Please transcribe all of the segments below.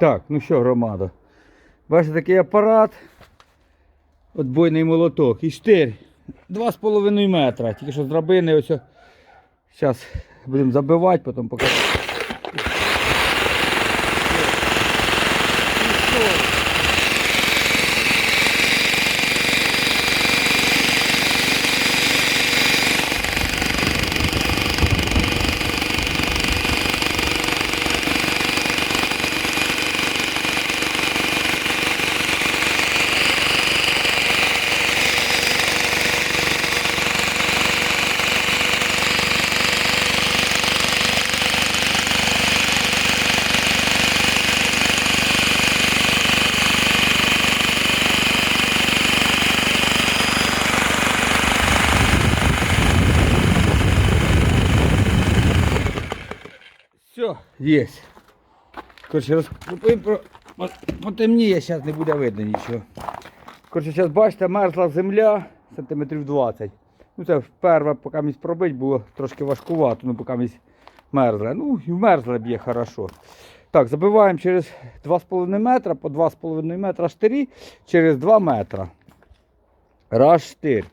Так, ну що, громада. Бачите такий апарат. Отбойний молоток. І штир. 2,5 метра. Тільки що з драбини ось. Зараз будемо забивати, потім покажу. Все, є. Коротше, розкупимо про. Потемніє, зараз не буде видно нічого. Коротше, зараз бачите, мерзла земля сантиметрів 20. Ну це вперше, поки місь пробити, було трошки важкувато, ну поки місь мерзла. Ну, і вмерзла б'є хорошо. Так, забиваємо через 2,5 метра, по 2,5 метра штирі через 2 метра. Раз штир,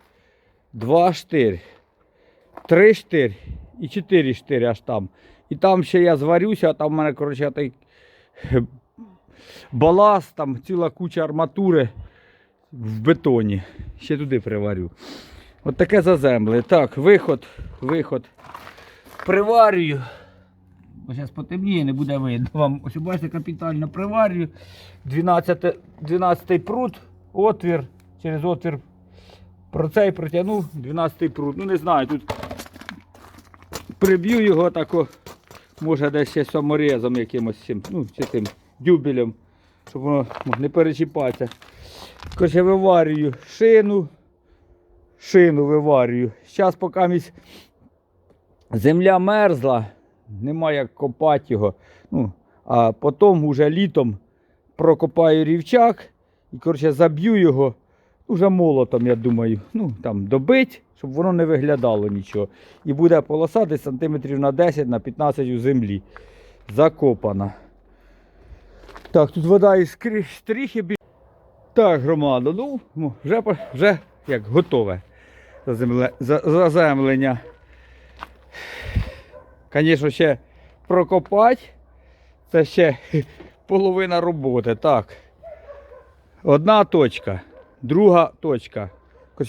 два штир, три штир і чотири штири аж там. І там ще я зварюся, там в мене, коротше, той баласт, там ціла куча арматури в бетоні. Ще туди приварю. От таке заземле. Так, виход, виход. Приварюю. Ось зараз потемніє, не буде видно вам. Ось бачите, капітально приварюю. 12, 12 прут, отвір, через отвір про цей протягнув, 12 прут. Ну не знаю, тут приб'ю його тако, може десь ще саморезом якимось цим, ну, чи тим дюбелем, щоб воно не перечіпатися. Короче, виварюю шину, шину виварюю. Зараз поки місь земля мерзла, немає як копати його. Ну, а потім уже літом прокопаю рівчак і коротше, заб'ю його уже молотом, я думаю. Ну, там добить, щоб воно не виглядало нічого. І буде полоса десь сантиметрів на 10 на 15 у землі. Закопана. Так, тут вода із стріхи бі- Так, громада, ну, ну, вже, вже як готове заземле- за- заземлення. Звісно, ще прокопати. Це ще половина роботи. Так. Одна точка, друга точка.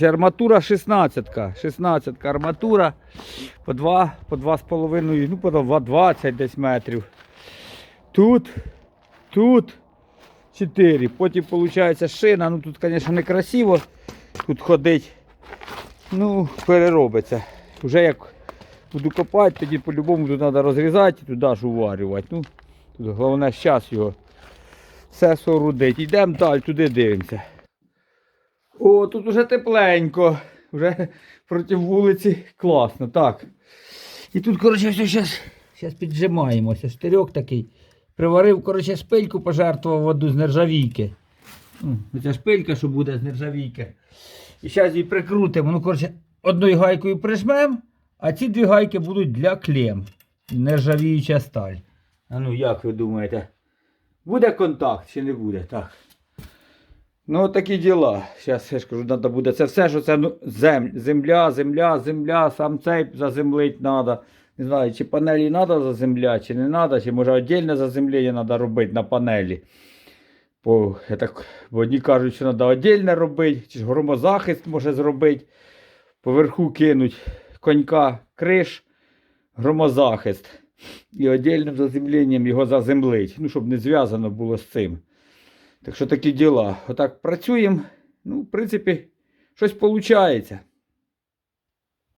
Арматура 16. 16 арматура по 2, по 2,5, ну по 2, 20 десь метрів. Тут, тут 4. Потім виходить шина. Ну тут, звісно, не красиво. Тут ходить. Ну, переробиться. Вже як буду копати, тоді по-любому тут треба розрізати і туди ж уварювати. Ну, тут головне зараз його все соорудить. Йдемо далі, туди дивимося. О, тут уже тепленько. Вже проти вулиці класно. Так. І тут, коротше, все зараз, зараз піджимаємося. Штирьок такий. Приварив, коротше, шпильку, пожертвував воду з нержавійки. Ну, Оця шпилька, що буде з нержавійки. І зараз її прикрутимо. Ну, коротше, одною гайкою прижмемо, а ці дві гайки будуть для клем. Нержавіюча сталь. А ну як ви думаєте? Буде контакт чи не буде? Так. Ну, такі діла. Зараз я ж кажу, треба буде. Це все, що це ну, зем, земля, земля, земля, сам цей заземлити треба. Не знаю, чи панелі треба заземляти, чи не треба, чи може віддільне заземлення треба робити на панелі. Бо, я так, бо одні кажуть, що треба віддільне робити, чи ж громозахист може зробити. Поверху кинуть конька криш, громозахист. І віддільним заземленням його заземлить. Ну, щоб не зв'язано було з цим. Так що такі діла. Отак працюємо. Ну, в принципі, щось виходить.